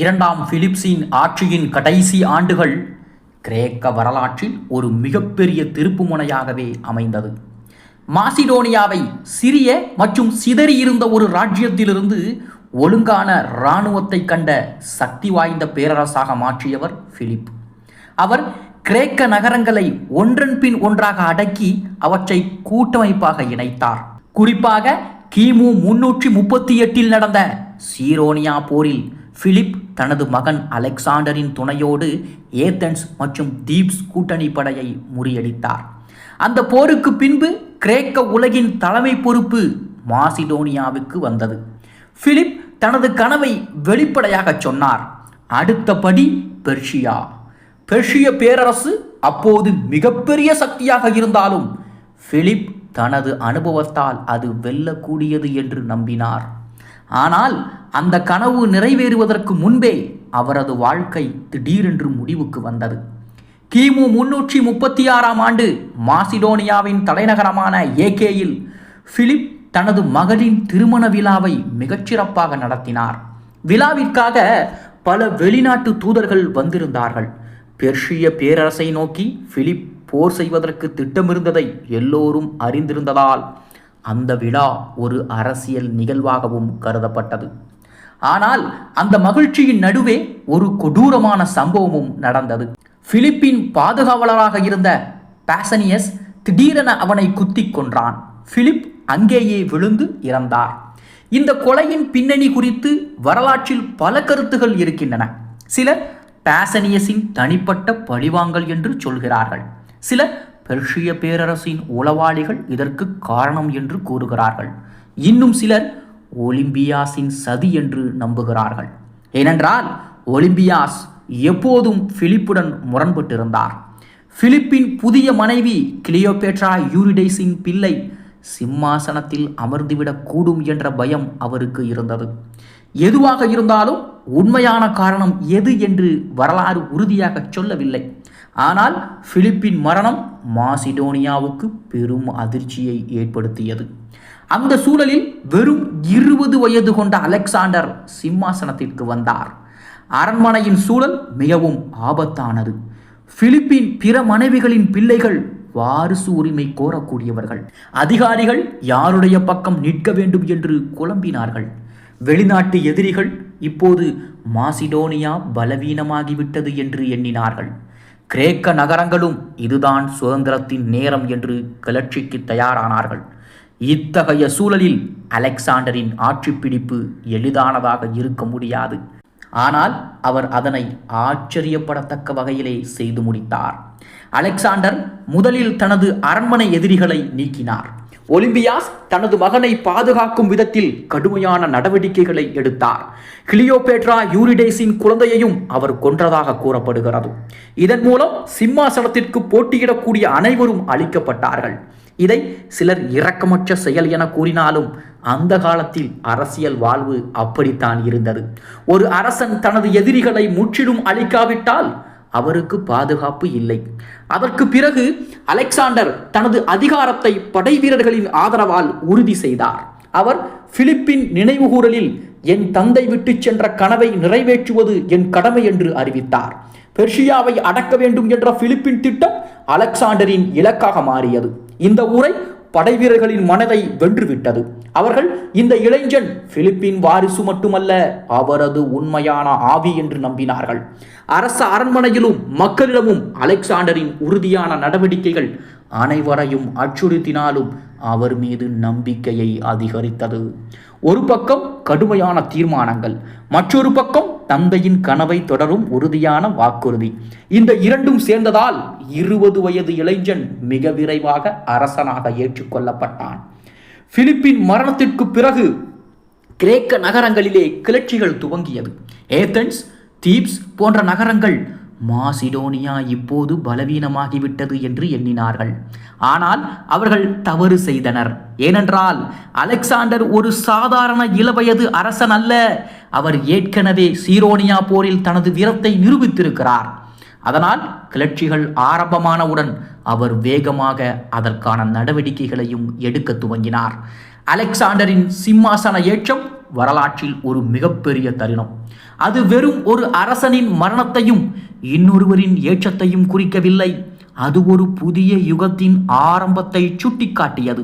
இரண்டாம் பிலிப்ஸின் ஆட்சியின் கடைசி ஆண்டுகள் கிரேக்க வரலாற்றில் ஒரு மிகப்பெரிய திருப்புமுனையாகவே அமைந்தது. மாசிடோனியாவை சிறிய மற்றும் சிதறியிருந்த ஒரு ராஜ்யத்திலிருந்து ஒழுங்கான இராணுவத்தை கண்ட சக்தி வாய்ந்த பேரரசாக மாற்றியவர் பிலிப். அவர் கிரேக்க நகரங்களை ஒன்றன் பின் ஒன்றாக அடக்கி அவற்றை கூட்டமைப்பாக இணைத்தார். குறிப்பாக கிமு முன்னூற்றி முப்பத்தி எட்டில் நடந்த சீரோனியா போரில் பிலிப் தனது மகன் அலெக்சாண்டரின் துணையோடு ஏத்தன்ஸ் மற்றும் தீப்ஸ் கூட்டணி படையை முறியடித்தார். அந்த போருக்கு பின்பு கிரேக்க உலகின் தலைமை பொறுப்பு மாசிடோனியாவுக்கு வந்தது. பிலிப் தனது கனவை வெளிப்படையாக சொன்னார். அடுத்தபடி பெர்ஷியா. பெர்ஷிய பேரரசு அப்போது மிகப்பெரிய சக்தியாக இருந்தாலும் பிலிப் தனது அனுபவத்தால் அது வெல்லக்கூடியது என்று நம்பினார். ஆனால் அந்த கனவு நிறைவேறுவதற்கு முன்பே அவரது வாழ்க்கை திடீரென்று முடிவுக்கு வந்தது. கிமு முன்னூற்றி முப்பத்தி ஆறாம் ஆண்டு மாசிடோனியாவின் தலைநகரமான ஏகேயில் பிலிப் தனது மகளின் திருமண விழாவை மிகச்சிறப்பாக நடத்தினார். விழாவிற்காக பல வெளிநாட்டு தூதர்கள் வந்திருந்தார்கள். பெர்ஷிய பேரரசை நோக்கி பிலிப் போர் செய்வதற்கு திட்டமிருந்ததை எல்லோரும் அறிந்திருந்ததால் அந்த விழா ஒரு அரசியல் நிகழ்வாகவும் கருதப்பட்டது. ஆனால் அந்த மகிழ்ச்சியின் நடுவே ஒரு கொடூரமான சம்பவமும் நடந்தது. பிலிப்பின் பாதுகாவலராக இருந்த பாசனியஸ் திடீரென அவனை குத்திக் கொன்றான். பிலிப் அங்கேயே விழுந்து இறந்தார். இந்த கொலையின் பின்னணி குறித்து வரலாற்றில் பல கருத்துகள் இருக்கின்றன. சிலர் பாசனியஸின் தனிப்பட்ட பழிவாங்கல் என்று சொல்கிறார்கள். சிலர் பெர்ஷிய பேரரசின் உளவாளிகள் இதற்கு காரணம் என்று கூறுகிறார்கள். இன்னும் சிலர் ஒலிம்பியாஸின் சதி என்று நம்புகிறார்கள். ஏனென்றால் ஒலிம்பியாஸ் எப்போதும் பிலிப்புடன் முரண்பட்டிருந்தார். பிலிப்பின் புதிய மனைவி கிளியோபேட்ரா யூரிடைஸின் பிள்ளை சிம்மாசனத்தில் அமர்ந்துவிடக் கூடும் என்ற பயம் அவருக்கு இருந்தது. எதுவாக இருந்தாலும் உண்மையான காரணம் எது என்று வரலாறு உறுதியாக சொல்லவில்லை. ஆனால் பிலிப்பின் மரணம் மாசிடோனியாவுக்கு பெரும் அதிர்ச்சியை ஏற்படுத்தியது. அந்த சூழலில் வெறும் இருபது வயது கொண்ட அலெக்சாண்டர் சிம்மாசனத்திற்கு வந்தார். அரண்மனையின் சூழல் மிகவும் ஆபத்தானது. பிலிப்பின் பிற மனைவிகளின் பிள்ளைகள் வாரிசு உரிமை கோரக்கூடியவர்கள். அதிகாரிகள் யாருடைய பக்கம் நிற்க வேண்டும் என்று குழம்பினார்கள். வெளிநாட்டு எதிரிகள் இப்போது மாசிடோனியா பலவீனமாகிவிட்டது என்று எண்ணினார்கள். கிரேக்க நகரங்களும் இதுதான் சுதந்திரத்தின் நேரம் என்று கிளர்ச்சிக்கு தயாரானார்கள். இத்தகைய சூழலில் அலெக்சாண்டரின் ஆட்சி பிடிப்பு எளிதானதாக இருக்க முடியாது. ஆனால் அவர் அதனை ஆச்சரியப்படத்தக்க வகையிலே செய்து முடித்தார். அலெக்சாண்டர் முதலில் தனது அரண்மனை எதிரிகளை நீக்கினார். ஒலிம்பியாஸ் தனது மகனை பாதுகாக்கும் விதத்தில் கடுமையான நடவடிக்கைகளை எடுத்தார். கிளியோபேட்ரா யூரிடேஸின் குழந்தையையும் அவர் கொன்றதாக கூறப்படுகிறது. இதன் மூலம் சிம்மாசனத்திற்கு போட்டியிடக்கூடிய அனைவரும் அளிக்கப்பட்டார்கள் இதை சிலர் இரக்கமற்ற செயல் என கூறினாலும் அந்த காலத்தில் அரசியல் வாழ்வு அப்படித்தான் இருந்தது. ஒரு அரசன் தனது எதிரிகளை முற்றிலும் அழிக்காவிட்டால் அவருக்கு பாதுகாப்பு இல்லை. அதற்கு பிறகு அலெக்சாண்டர் தனது அதிகாரத்தை படை வீரர்களின் ஆதரவால் உறுதி செய்தார். அவர் பிலிப்பின் நினைவுகூரலில் என் தந்தை விட்டுச் சென்ற கனவை நிறைவேற்றுவது என் கடமை என்று அறிவித்தார். பெர்ஷியாவை அடக்க வேண்டும் என்ற பிலிப்பின் திட்டம் அலெக்சாண்டரின் இலக்காக மாறியது. இந்த உரை படைவீரர்களின் மனதை வென்றுவிட்டது. அவர்கள் இந்த இளைஞன் பிலிப்பின் வாரிசு மட்டுமல்ல அவரது உண்மையான ஆவி என்று நம்பினார்கள். அரச அரண்மனையிலும் மக்களிடமும் அலெக்சாண்டரின் உறுதியான நடவடிக்கைகள் அனைவரையும் அச்சுறுத்தினாலும் அவர் மீது நம்பிக்கையை அதிகரித்தது. ஒரு பக்கம் கடுமையான தீர்மானங்கள் மற்றொரு பக்கம் தந்தையின் கனவை தொடரும் உறுதியான வாக்குறுதி. இந்த இரண்டும் சேர்ந்ததால் இருபது வயது இளைஞன் மிக விரைவாக அரசனாக ஏற்றுக்கொள்ளப்பட்டான். பிலிப்பின் மரணத்திற்கு பிறகு கிரேக்க நகரங்களிலே கிளர்ச்சிகள் துவங்கியது. ஏத்தன்ஸ் தீப்ஸ் போன்ற நகரங்கள் மாசிடோனியா இப்போது பலவீனமாகிவிட்டது என்று எண்ணினார்கள். ஆனால் அவர்கள் தவறு செய்தனர். ஏனென்றால் அலெக்சாண்டர் ஒரு சாதாரண இளவயது அரசன் அல்ல. அவர் ஏற்கனவே சீரோனியா போரில் தனது வீரத்தை நிரூபித்திருக்கிறார். அதனால் கிளர்ச்சிகள் ஆரம்பமானவுடன் அவர் வேகமாக அதற்கான நடவடிக்கைகளையும் எடுக்க துவங்கினார். அலெக்சாண்டரின் சிம்மாசன ஏற்றம் வரலாற்றில் ஒரு மிகப்பெரிய தருணம். அது வெறும் ஒரு அரசனின் மரணத்தையும் இன்னொருவரின் ஏற்றத்தையும் குறிக்கவில்லை. அது ஒரு புதிய யுகத்தின் ஆரம்பத்தை சுட்டிக்காட்டியது.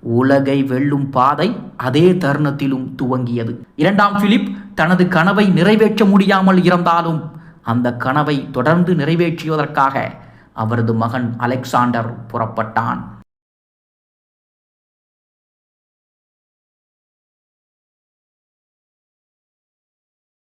உலகை வெல்லும் பாதை அதே தருணத்திலும் துவங்கியது. இரண்டாம் பிலிப் தனது கனவை நிறைவேற்ற முடியாமல் இருந்தாலும் அந்த கனவை தொடர்ந்து நிறைவேற்றியதற்காக அவரது மகன் அலெக்சாண்டர் புறப்பட்டான்.